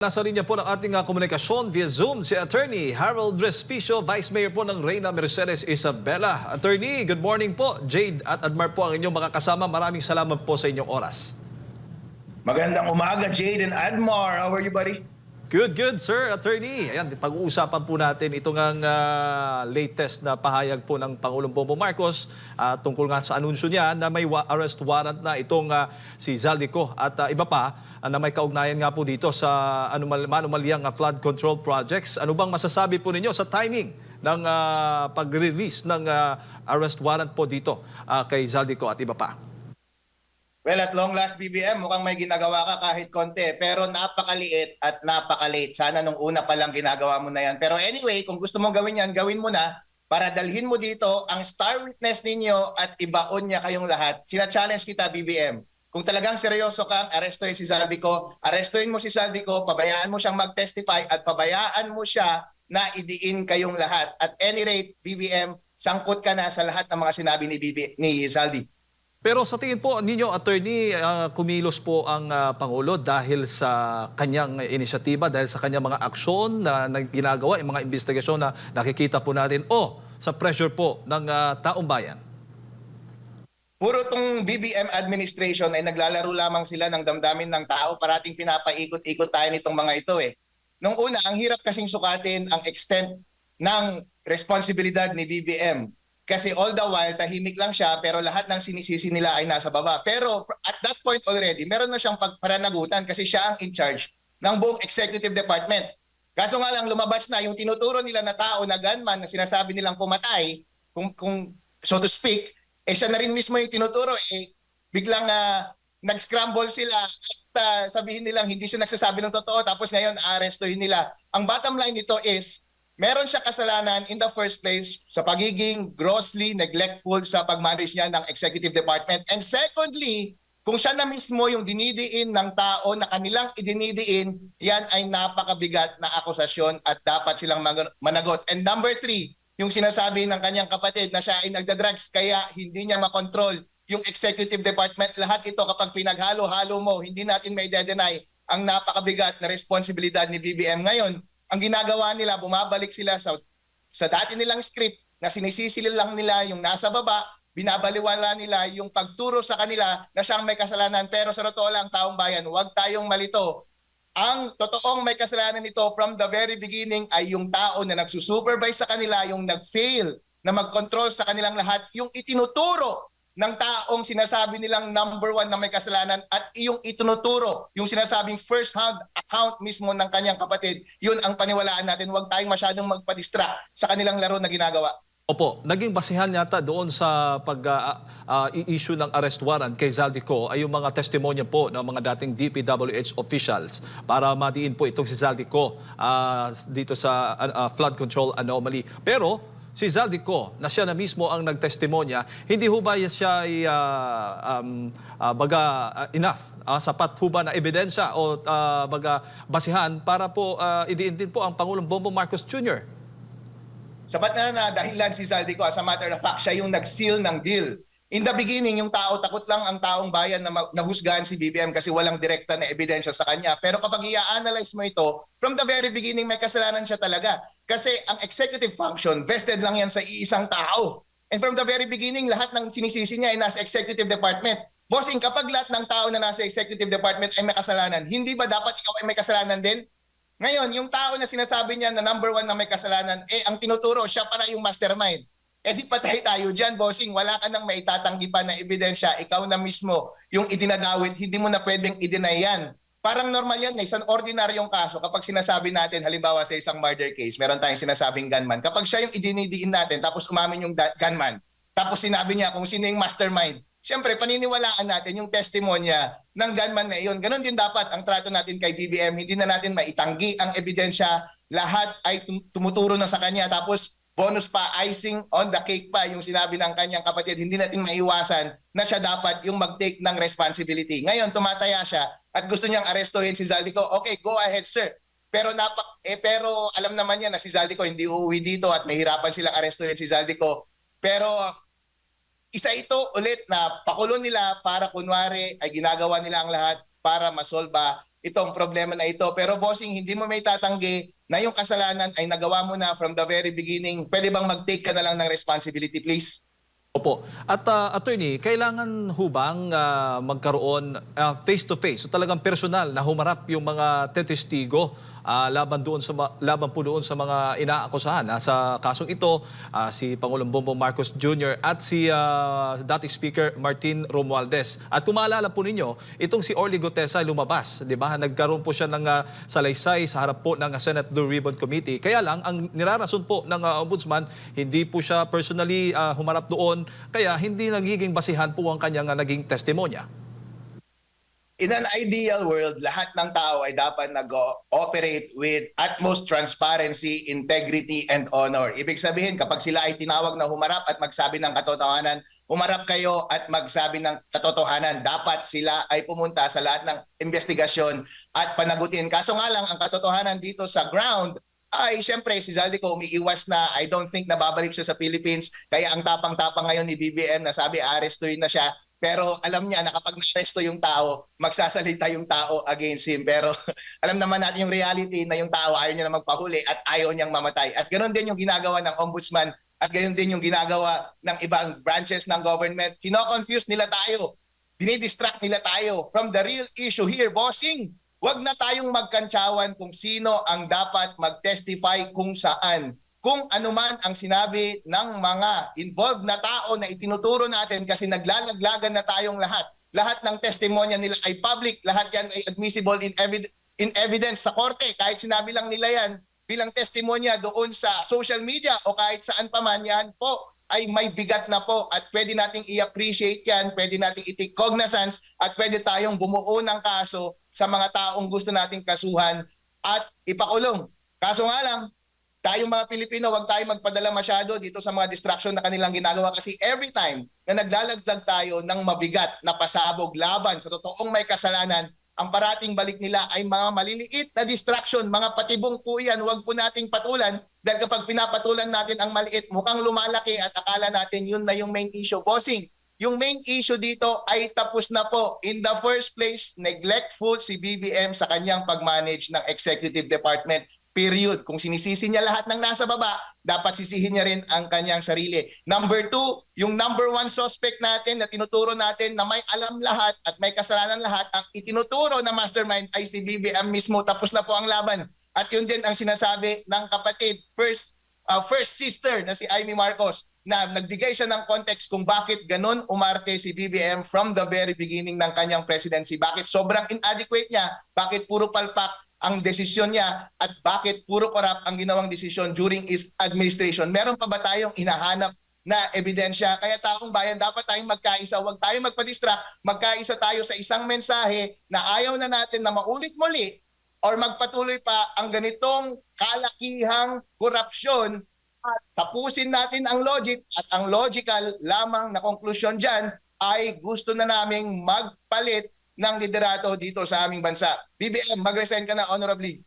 Nasa linya po ng ating ah, komunikasyon via Zoom si Attorney Harold Respicio, Vice Mayor po ng Reyna Mercedes Isabela. Attorney, good morning po. Jade at Admar po ang inyong mga kasama. Maraming salamat po sa inyong oras. Magandang umaga, Jade and Admar. How are you, buddy? Good, good, sir, attorney. Ayan, pag-uusapan po natin itong ang ah, latest na pahayag po ng Pangulong Bongbong Marcos ah, tungkol nga sa anunsyo niya na may wa- arrest warrant na itong ah, si Zaldico at ah, iba pa na may kaugnayan nga po dito sa anumal manumalyang ah, flood control projects. Ano bang masasabi po ninyo sa timing ng ah, pag-release ng ah, arrest warrant po dito ah, kay Zaldico at iba pa? Well, at long last, BBM, mukhang may ginagawa ka kahit konti. Pero napakaliit at napakalate. Sana nung una pa lang ginagawa mo na yan. Pero anyway, kung gusto mong gawin yan, gawin mo na para dalhin mo dito ang star witness ninyo at ibaon niya kayong lahat. Sina-challenge kita, BBM. Kung talagang seryoso kang arestuhin si Zaldico, arestuhin mo si Zaldico, pabayaan mo siyang mag-testify at pabayaan mo siya na idiin kayong lahat. At any rate, BBM, sangkot ka na sa lahat ng mga sinabi ni, BB, ni Zaldi. Pero sa tingin po ninyo, attorney, ah, kumilos po ang ah, Pangulo dahil sa kanyang inisyatiba, dahil sa kanyang mga aksyon na, na ginagawa, yung mga investigasyon na nakikita po natin, o sa pressure po ng ah, taong bayan. Puro tong BBM administration ay naglalaro lamang sila ng damdamin ng tao. Parating pinapaikot-ikot tayo nitong mga ito eh. Nung una, ang hirap kasing sukatin ang extent ng responsibilidad ni BBM. Kasi all the while, tahimik lang siya pero lahat ng sinisisi nila ay nasa baba. Pero at that point already, meron na siyang pagpananagutan kasi siya ang in charge ng buong executive department. Kaso nga lang, lumabas na yung tinuturo nila na tao na gunman na sinasabi nilang pumatay, kung, kung so to speak, eh siya na rin mismo yung tinuturo, eh biglang ah, nag-scramble sila at ah, sabihin nilang hindi siya nagsasabi ng totoo tapos ngayon arestuhin nila. Ang bottom line nito is, meron siya kasalanan in the first place sa pagiging grossly neglectful sa pag-manage niya ng executive department. And secondly, kung siya na mismo yung dinidiin ng tao na kanilang idinidiin, yan ay napakabigat na akusasyon at dapat silang managot. And number three, yung sinasabi ng kanyang kapatid na siya ay nagda-drugs kaya hindi niya makontrol yung executive department. Lahat ito kapag pinaghalo-halo mo, hindi natin may deny ang napakabigat na responsibilidad ni BBM. Ngayon, ang ginagawa nila, bumabalik sila sa, sa dati nilang script na sinisisi lang nila yung nasa baba, binabaliwala nila yung pagturo sa kanila na siyang may kasalanan. Pero sa totoo lang, taong bayan, huwag tayong malito. Ang totoong may kasalanan nito from the very beginning ay yung tao na nagsusupervise sa kanila, yung nag-fail na mag-control sa kanilang lahat, yung itinuturo ng taong sinasabi nilang number one na may kasalanan at yung itinuturo, yung sinasabing first-hand account mismo ng kanyang kapatid, yun ang paniwalaan natin. Huwag tayong masyadong magpa-distract sa kanilang laro na ginagawa. Opo, naging basihan yata doon sa pag-i-issue ng arrest warrant kay Zaldico ay yung mga testimonya po ng mga dating DPWH officials para matiin po itong si Zaldico ah, dito sa ah, ah, flood control anomaly. Pero si Zaldico, na siya na mismo ang nagtestimonya, hindi ho ba siya ay ah, um, ah, baga ah, enough, ah, sapat ho ba na ebidensya o ah, baga basihan para po uh, idiin din po ang Pangulong Bongbong Marcos Jr.? Sapat na na dahilan si Zaldico. As a matter of fact, siya yung nag-seal ng deal. In the beginning, yung tao, takot lang ang taong bayan na nahusgahan si BBM kasi walang direkta na ebidensya sa kanya. Pero kapag i-analyze mo ito, from the very beginning, may kasalanan siya talaga. Kasi ang executive function, vested lang yan sa iisang tao. And from the very beginning, lahat ng sinisisi niya ay nasa executive department. Bossing, kapag lahat ng tao na nasa executive department ay may kasalanan, hindi ba dapat ikaw ay may kasalanan din? Ngayon, yung tao na sinasabi niya na number one na may kasalanan, eh, ang tinuturo, siya para yung mastermind. Eh di patay tayo dyan, bossing. Wala ka nang maitatanggi pa na ebidensya. Ikaw na mismo yung idinadawit, hindi mo na pwedeng i-deny yan. Parang normal yan, isang ordinaryong kaso kapag sinasabi natin, halimbawa sa isang murder case, meron tayong sinasabing gunman. Kapag siya yung idinidiin natin, tapos umamin yung gunman, tapos sinabi niya kung sino yung mastermind, Siyempre, paniniwalaan natin yung testimonya ng gunman na iyon. Ganon din dapat ang trato natin kay BBM. Hindi na natin maitanggi ang ebidensya. Lahat ay tum- tumuturo na sa kanya. Tapos bonus pa, icing on the cake pa yung sinabi ng kanyang kapatid. Hindi natin maiwasan na siya dapat yung mag-take ng responsibility. Ngayon, tumataya siya at gusto niyang arestuhin si Zaldico. Okay, go ahead, sir. Pero napak eh pero alam naman niya na si Zaldico hindi uuwi dito at mahirapan silang arestuhin si Zaldico. Pero isa ito ulit na pakulo nila para kunwari ay ginagawa nila ang lahat para masolba itong problema na ito. Pero bossing, hindi mo may tatanggi na yung kasalanan ay nagawa mo na from the very beginning. Pwede bang mag-take ka na lang ng responsibility, please? Opo. At uh, attorney, kailangan ho bang uh, magkaroon uh, face-to-face, so talagang personal na humarap yung mga tetestigo uh, laban doon sa laban po doon sa mga inaakusahan ah, sa kasong ito ah, si Pangulong Bongbong Marcos Jr. at si ah, dating Speaker Martin Romualdez. At kung maalala po ninyo, itong si Orly Gutesa lumabas, 'di ba? Nagkaroon po siya ng ah, salaysay sa harap po ng Senate Blue Ribbon Committee. Kaya lang ang nirarason po ng ah, ombudsman, hindi po siya personally ah, humarap doon, kaya hindi nagiging basihan po ang kanyang ah, naging testimonya. In an ideal world, lahat ng tao ay dapat nag-operate with utmost transparency, integrity, and honor. Ibig sabihin, kapag sila ay tinawag na humarap at magsabi ng katotohanan, humarap kayo at magsabi ng katotohanan. Dapat sila ay pumunta sa lahat ng investigasyon at panagutin. Kaso nga lang, ang katotohanan dito sa ground ay siyempre si Zaldico umiiwas na I don't think na babalik siya sa Philippines kaya ang tapang-tapang ngayon ni BBM na sabi arestuin na siya pero alam niya na kapag na-aresto yung tao, magsasalita yung tao against him. Pero alam naman natin yung reality na yung tao ayaw niya na magpahuli at ayaw niyang mamatay. At ganoon din yung ginagawa ng ombudsman at ganoon din yung ginagawa ng ibang branches ng government. Kino-confuse nila tayo. Dinidistract nila tayo from the real issue here, bossing. Huwag na tayong magkantsawan kung sino ang dapat mag-testify kung saan kung anuman ang sinabi ng mga involved na tao na itinuturo natin kasi naglalaglagan na tayong lahat. Lahat ng testimonya nila ay public, lahat yan ay admissible in, evid- in evidence sa korte. Kahit sinabi lang nila yan bilang testimonya doon sa social media o kahit saan pa man yan po ay may bigat na po at pwede nating i-appreciate yan, pwede nating i-take cognizance at pwede tayong bumuo ng kaso sa mga taong gusto nating kasuhan at ipakulong. Kaso nga lang, tayong mga Pilipino, wag tayong magpadala masyado dito sa mga distraction na kanilang ginagawa kasi every time na naglalagdag tayo ng mabigat na pasabog laban sa totoong may kasalanan, ang parating balik nila ay mga maliliit na distraction, mga patibong po yan, huwag po nating patulan dahil kapag pinapatulan natin ang maliit, mukhang lumalaki at akala natin yun na yung main issue. Bossing, yung main issue dito ay tapos na po. In the first place, neglectful si BBM sa kanyang pag-manage ng executive department. Period. Kung sinisisi niya lahat ng nasa baba, dapat sisihin niya rin ang kanyang sarili. Number two, yung number one suspect natin na tinuturo natin na may alam lahat at may kasalanan lahat, ang itinuturo na mastermind ay si BBM mismo. Tapos na po ang laban. At yun din ang sinasabi ng kapatid, first, uh, first sister na si Amy Marcos na nagbigay siya ng context kung bakit ganun umarte si BBM from the very beginning ng kanyang presidency. Bakit sobrang inadequate niya, bakit puro palpak ang desisyon niya at bakit puro corrupt ang ginawang desisyon during his administration. Meron pa ba tayong hinahanap na ebidensya? Kaya taong bayan, dapat tayong magkaisa. Huwag tayong magpa-distract. Magkaisa tayo sa isang mensahe na ayaw na natin na maulit muli or magpatuloy pa ang ganitong kalakihang korupsyon at tapusin natin ang logic at ang logical lamang na konklusyon dyan ay gusto na naming magpalit ng liderato dito sa aming bansa. BBM, mag-resign ka na honorably.